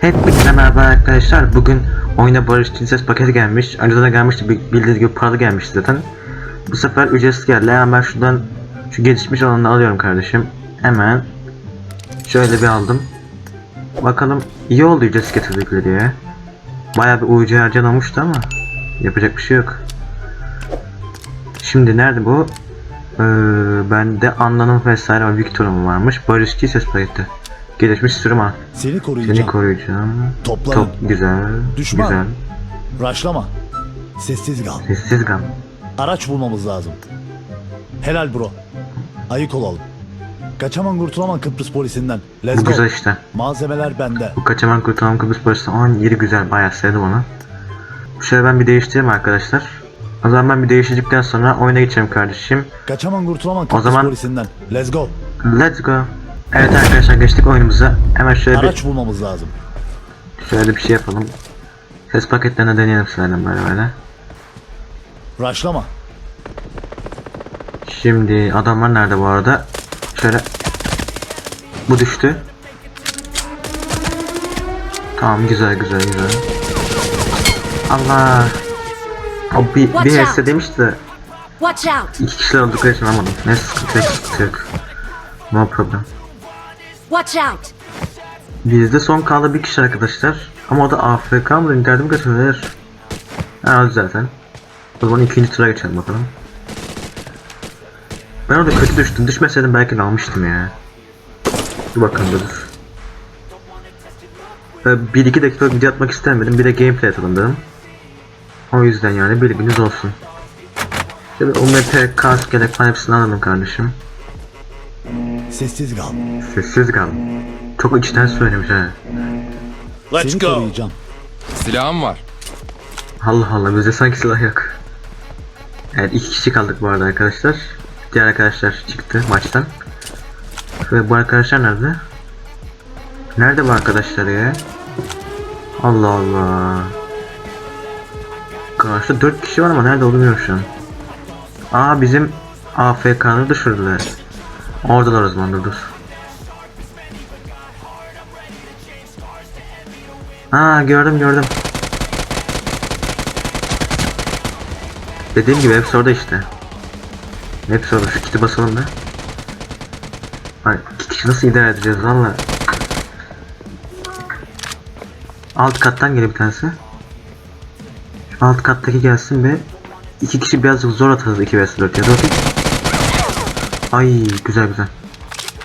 Hepinize merhaba arkadaşlar. Bugün oyuna Barış Tinses paketi gelmiş. Önceden de gelmişti. bi- Bildiğiniz gibi paralı gelmişti zaten. Bu sefer ücretsiz geldi. Hemen şuradan şu gelişmiş olanını alıyorum kardeşim. Hemen şöyle bir aldım. Bakalım iyi oldu ücretsiz getirdikleri diye. Bayağı bir uyucu harcanamıştı ama yapacak bir şey yok. Şimdi nerede bu? Ee, bende Anna'nın vesaire var. Victor'un varmış. Barış Tinses paketi. Gelişmiş sürüm al. Seni koruyacağım. Seni koruyacağım. Toplanın. Top güzel. Düşman. Güzel. Raşlama. Sessiz kal. Sessiz kal. Araç bulmamız lazım. Helal bro. Ayık olalım. Kaçaman kurtulaman Kıbrıs polisinden. Let's Bu go. güzel işte. Malzemeler bende. Bu kaçaman kurtulan Kıbrıs polisi an yeri güzel. Bayağı sevdim onu. Şöyle ben bir değiştireyim arkadaşlar. O zaman ben bir değiştirdikten sonra oyuna geçelim kardeşim. Kaçaman kurtulaman Kıbrıs zaman- polisinden. Let's go. Let's go. Evet arkadaşlar geçtik oyunumuza. Hemen şöyle Araç bulmamız lazım. bir şöyle bir şey yapalım. Ses paketlerine deneyelim sırayla böyle böyle. Raşlama. Şimdi adamlar nerede bu arada? Şöyle bu düştü. Tamam güzel güzel güzel. Allah. O bir, bir hesse demişti de iki kişiler oldukları için almadım. Ne sıkıntı yok sıkıntı yok. No problem. Watch out! Bizde son kaldı bir kişi arkadaşlar. Ama o da AFK mı? İnternetim kaçırılır. Ha öldü zaten. O zaman ikinci tura geçelim bakalım. Ben orada kötü düştüm. Düşmeseydim belki almıştım ya. Dur bakalım dur. Bir iki dakika video atmak istemedim. Bir de gameplay atalım dedim. O yüzden yani bilginiz olsun. Şöyle UMP, kask, gerek falan hepsini alalım kardeşim. Sessiz kal. Sessiz kal. Çok içten söylemiş ha. Seni koruyacağım. Silahım var. Allah Allah bizde sanki silah yok. Evet iki kişi kaldık bu arada arkadaşlar. Diğer arkadaşlar çıktı maçtan. Ve bu arkadaşlar nerede? Nerede bu arkadaşlar ya? Allah Allah. Karşıda 4 kişi var ama nerede olduğunu bilmiyorum şu an. Aa bizim AFK'nı düşürdüler. Oradalar o zaman dur dur. Aa gördüm gördüm. Dediğim gibi hepsi orada işte. Hepsi orada. Şu kiti basalım da. Ay kişi nasıl idare edeceğiz valla. Alt kattan geliyor bir tanesi. Şu alt kattaki gelsin ve iki kişi birazcık zor atarız 2 vs 4 ya okey. Ay güzel güzel.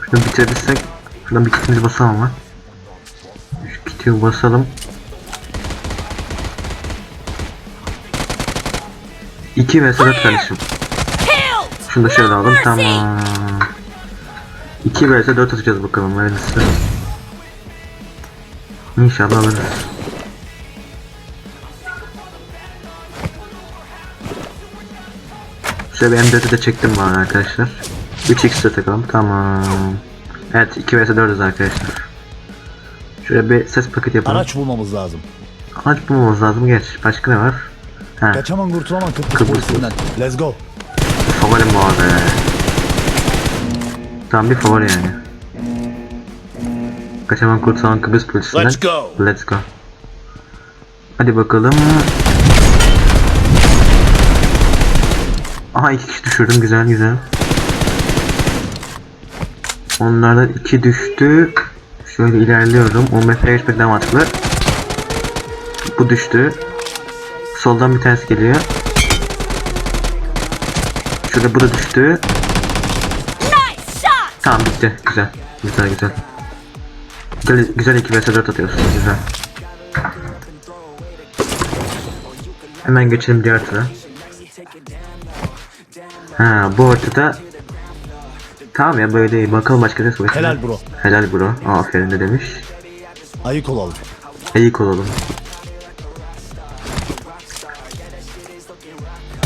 Şunu bitirirsek şuradan bir kitimizi basalım ama. Şu kiti basalım. 2 vs 4 kardeşim. Şunu da şöyle alalım tamam. 2 vs 4 atacağız bakalım hayırlısı. İnşallah alırız. Şöyle bir M4'ü de çektim bana arkadaşlar. 3x de takalım tamam. Evet 2 vs 4'üz arkadaşlar. Şöyle bir ses paketi yapalım. Araç bulmamız lazım. Araç bulmamız lazım geç. Başka ne var? Ha. Kaçaman kurtulaman Kıbrıs, Kıbrıs polisinden. Let's go. Favorim bu ya. Tam bir favori yani. Kaçaman kurtulan Kıbrıs polisinden. Let's go. Let's go. Hadi bakalım. Aha iki kişi düşürdüm güzel güzel. Onlardan iki düştü. Şöyle ilerliyorum. UMP geçmek daha mantıklı. Bu düştü. Soldan bir tanesi geliyor. Şurada bu da düştü. Tamam bitti. Güzel. Güzel güzel. Güzel, güzel 2 vs 4 atıyorsun. Güzel. Hemen geçelim diğer tura. Ha bu ortada Tamam ya böyle iyi. Bakalım başka ne soruyor. Helal bro. Helal bro. Aferin de demiş. Ayık olalım. İyi olalım.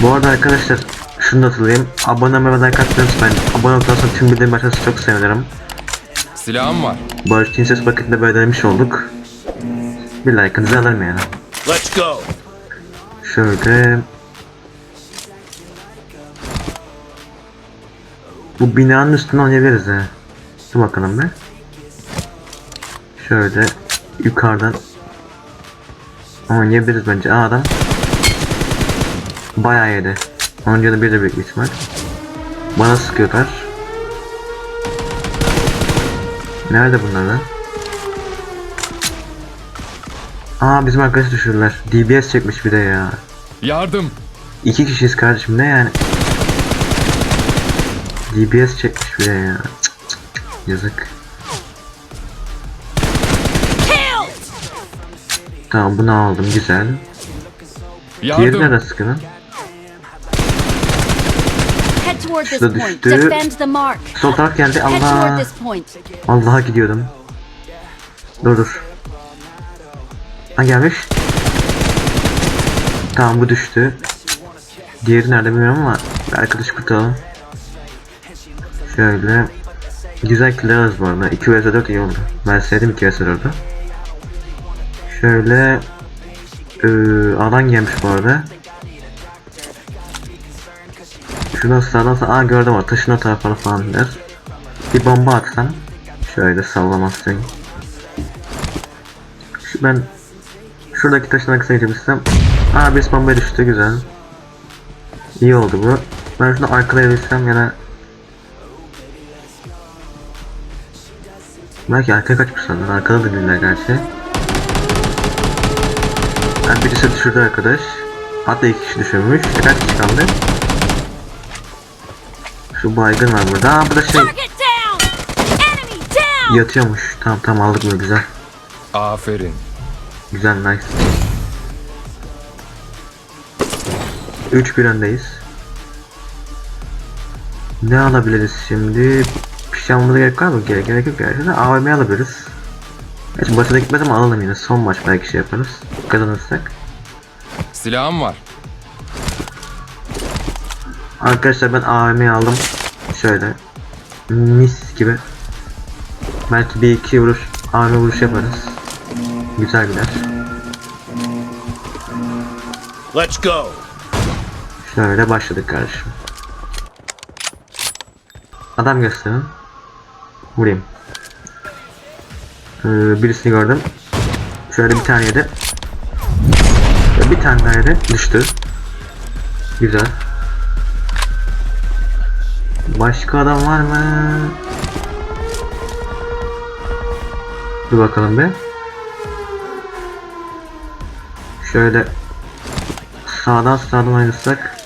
Bu arada arkadaşlar şunu da hatırlayayım. Abone olmadan kaçtınız ben. Abone olduktan sonra tüm bildirim açarsanız çok sevinirim. Silahım var. Barış Tinses paketinde böyle denemiş olduk. Bir like'ınızı alırım yani. Let's go. Şöyle... Bu binanın üstüne oynayabiliriz ha. Dur bakalım bir. Şöyle yukarıdan oynayabiliriz bence. Aa adam bayağı yedi. Onun canı bir de büyük ihtimal. Bana sıkıyorlar. Nerede bunlar lan? Aa bizim arkadaşı düşürdüler. DBS çekmiş bir de ya. Yardım. İki kişiyiz kardeşim ne yani? DBS çekmiş bir de ya. Cık, cık, cık. Yazık. Tamam bunu aldım güzel. Diğeri Yardım. nerede sıkını? Head toward this Şurada düştü. Sol taraf geldi Allah. Allah'a gidiyordum. Dur dur. Ha gelmiş. Tamam bu düştü. Diğeri nerede bilmiyorum ama bir arkadaşı kurtaralım. Şöyle. Güzel kill alırız bu arada. 2 vs 4 iyi oldu. Ben sevdim 2 vs 4'ü. Şöyle. Ee, alan gelmiş bu arada. Şuradan sağdan sağ. Aa gördüm o taşın o tarafına falan der. Bir bomba atsam. Şöyle sallamazsın. Şu ben şuradaki taşın arkasına geçebilsem. Aa bir bomba düştü güzel. İyi oldu bu. Ben şunu arkalayabilsem ya da Belki arkaya kaçmışlar. Arkada da değiller gerçi. Ben birisi düşürdü arkadaş. Hatta iki kişi düşürmüş. Kaç kişi kaldı? Şu baygın var burada. Aa burada şey yatıyormuş. Tamam tamam aldık bunu güzel. Aferin. Güzel nice. 3-1 öndeyiz. Ne alabiliriz şimdi? Şey almamıza gerek var mı? Gerek, gerek yok gerçekten. AVM alabiliriz. Gerçi başına gitmez ama alalım yine. Son maç belki şey yaparız. Kazanırsak. Silahım var. Arkadaşlar ben AVM aldım. Şöyle. Mis gibi. Belki bir iki vuruş AVM vuruş yaparız. Güzel gider. Let's go. Şöyle başladık kardeşim. Adam gösterin. Vurayım. Ee, birisini gördüm. Şöyle bir tane yedi. Şöyle bir tane daha yedi. Düştü. Güzel. Başka adam var mı? Dur bakalım bir. Şöyle sağdan sağdan oynasak.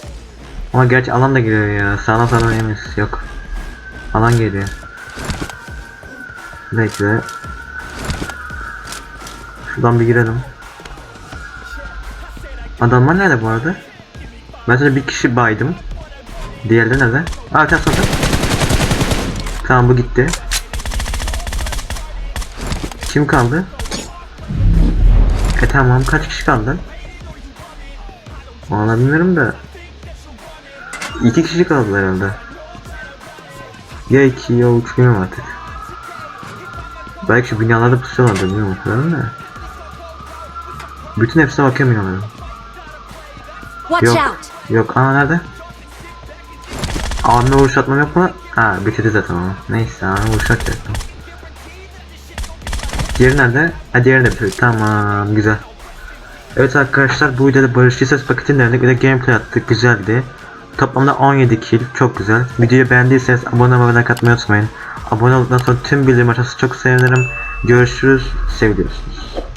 Ama gerçi alan da geliyor ya. Sağdan sağdan oynayamayız. Yok. Alan geliyor. Bekle. Şuradan bir girelim. Adamlar nerede bu arada? Ben sadece bir kişi baydım. Diğerleri nerede? Aa kaç sonra. Tamam bu gitti. Kim kaldı? E tamam kaç kişi kaldı? Valla bilmiyorum da. İki kişi kaldı herhalde. Ya iki ya üç bilmiyorum artık. Belki binalarda pusuyorlardı bilmiyorum falan da. Bütün hepsine bakıyorum binaların. Watch Yok. Yok aa nerede? Abime vuruş atmam yok mu? Ha bitirdi zaten onu. Neyse abime vuruş atacaktım. Diğeri nerede? Ha diğerini de bitirdi. Tamam güzel. Evet arkadaşlar bu videoda Barışçı Ses paketini denedik ve de gameplay attık. Güzeldi. Toplamda 17 kill. Çok güzel. Videoyu beğendiyseniz abone olmayı ve like atmayı unutmayın. Abone olduktan sonra tüm bildirim açarsanız çok sevinirim. Görüşürüz. Seviyorsunuz.